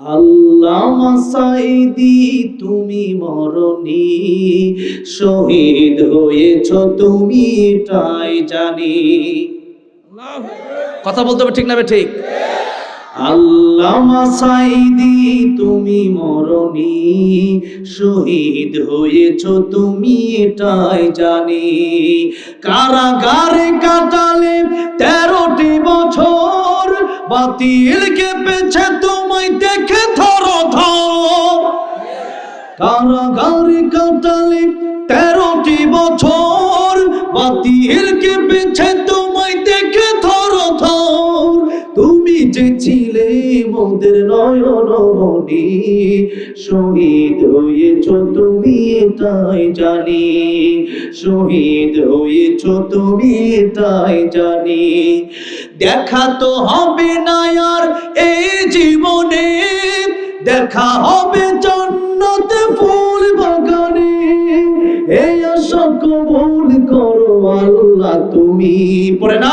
আল্লামা তুমি মরণি। শহীদ হয়েছ তুমি জানি। কথা বলতে হবে ঠিক না ঠিক? আল্লামা সাইদি তুমি মরণি। শহীদ হয়েছ তুমি, এটাই জানি। কারাগারে কাটালে তেরোটি বছর বাতিল কেঁপেছে তোমায় কারাগারে কাটালে তেরোটি বছর? বাতিল কেঁপেছে তোমায় দেখে থর থর তুমি যে ছিলে মোদের নয়ন মনি শহীদ হয়েছ তুমি এটাই জানি। শহীদ হয়েছ তুমি এটাই জানি। দেখা তো হবে না আর এই জীবনে দেখা হবে জন্নতে ফুল বাগানে। এই আশা কবুল করো আল্লাহ তুমি। পড়ে না?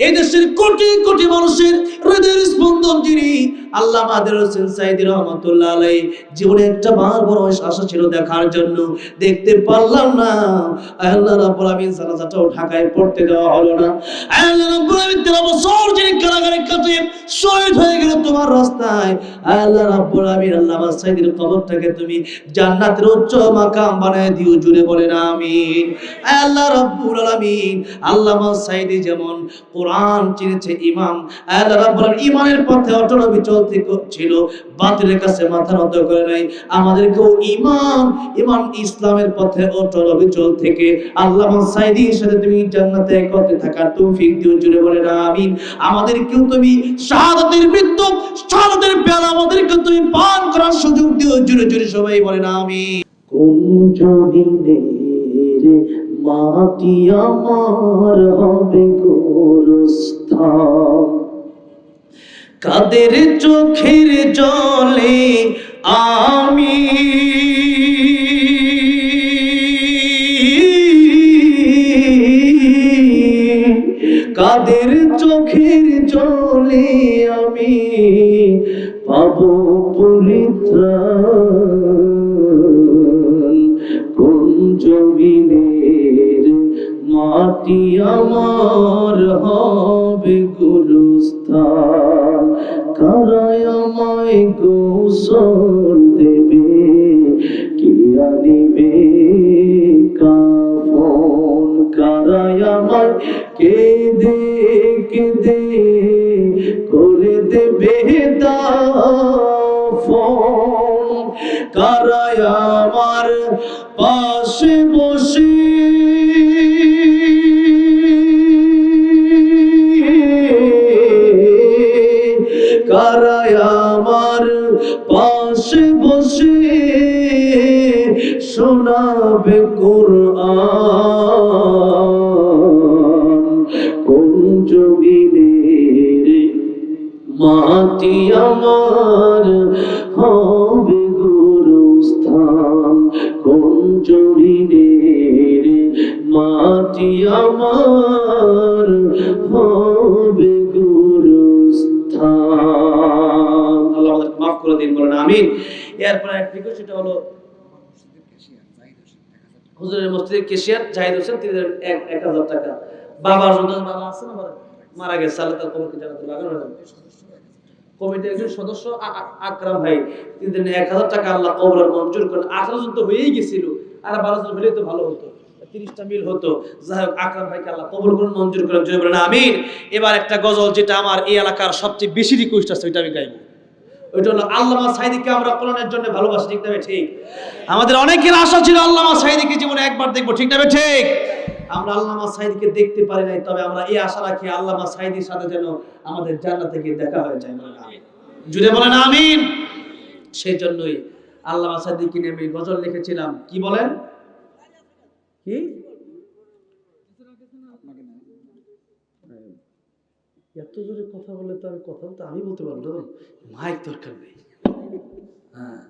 এই দেশের কোটি কোটি মানুষের হৃদয়ের স্পন্দন যিনি আল্লাহ মাদের হোসেন সাইদি রহমতুল্লাহ আলাই জীবনে একটা বার বড় আশা ছিল দেখার জন্য। দেখতে পারলাম না। আল্লাহ রাব্বুল আলামিন জানাজাটাও ঢাকায় পড়তে দেওয়া হলো না। আল্লাহ রাব্বুল আলামিন তেরো বছর যিনি কারাগারে কাটে শহীদ হয়ে গেল তোমার রাস্তায়। আল্লাহ রাব্বুল আলামিন, আল্লাহ সাইদির কবরটাকে তুমি জান্নাতের উচ্চ মাকাম বানায় দিও, জুড়ে বলেন আমিন। আল্লাহ রাব্বুল আলামিন আল্লামা সাইদি যেমন কোরআন চিনেছে ইমাম, আল্লাহ রাব্বুল আলামিন ইমানের পথে অটল বিচল ছিল, বাতিলের কাছে মাথা নত করে নাই। আমাদেরকেও ইমাম ইমাম ইসলামের পথে অটল বিচল থেকে আল্লামা সাইদির সাথে তুমি জান্নাতে একত্রে থাকার তৌফিক দিও জুড়ে বলেন, আমিন। আমাদেরকেও তুমি শাহাদাতের মৃত্যু, শাহাদাতের পেয়ালা আমাদেরকে তুমি পান করার সুযোগ দিও জুড়ে জুড়ে সবাই বলেন, আমিন। কোন জমিনের মাটি আমার হবে গোরস্থান কাদের চোখের জলে আমি? কাদের চোখের জলে আমি পাব কোন জমিনের মাটি আমার হবে গুরুস্থান? কারায় আমায় গোসল দেবে। কে আনিবে কাফন? কারায় আমায় কেঁদে কেঁদে করে দেবে দাফন। কারায় আমার পাশে বসে শোনাবে কোন জমিনের মাটি আমার হবে গুরুস্থান? কোন জমিনের মাটি আমার হবে গুরুস্থান? আল্লাহ মাফ করে দিন, বলেন আমিন। এরপরে এক রিকোয়েস্ট সেটা হলো হুজুরের মসজিদের কেশিয়ার জাহিদ হোসেন, তিনি এক হাজার টাকা। বাবা সুন্দর বাবা আছে না মারা- গেছে, আল্লাহ তার কবরকে জানাতে লাগানো কমিটির একজন সদস্য আকরাম ভাই এক হাজার টাকা আল্লাহ কবরের মঞ্জুর করেন। আঠারো জন তো হয়েই গেছিল, আর বারো জন হলেই তো ভালো হতো। তিরিশটা মিল হতো। যাই হোক, আকরাম ভাইকে আল্লাহ মঞ্জুর করেন। জয় বলেন, আমিন। এবার একটা গজল যেটা আমার এই এলাকার সবচেয়ে বেশি রিকোয়েস্ট আছে, ওইটা আমি গাইবো। ওইটা হলো আল্লামা সাইদিকে আমরা কোরআনের জন্য ভালোবাসি, ঠিক না ঠিক। আমাদের অনেকের আশা ছিল আল্লামা সাইদিকে জীবনে একবার দেখব, ঠিক না ঠিক। আমরা আল্লামা সাইদিকে দেখতে পারি নাই, তবে আমরা এই আশা রাখি আল্লামা সাইদির সাথে যেন আমাদের জান্নাতে গিয়ে দেখা হয়ে যায় জুড়ে বলেন আমিন। সেই জন্যই আল্লাহ সাদিকে নিয়ে আমি গজল লিখেছিলাম। কি বলেন? কি? এত জোরে কথা বলে তো আমি কথা বলতে আমি বলতে পারব মাইক দরকার নেই। হ্যাঁ।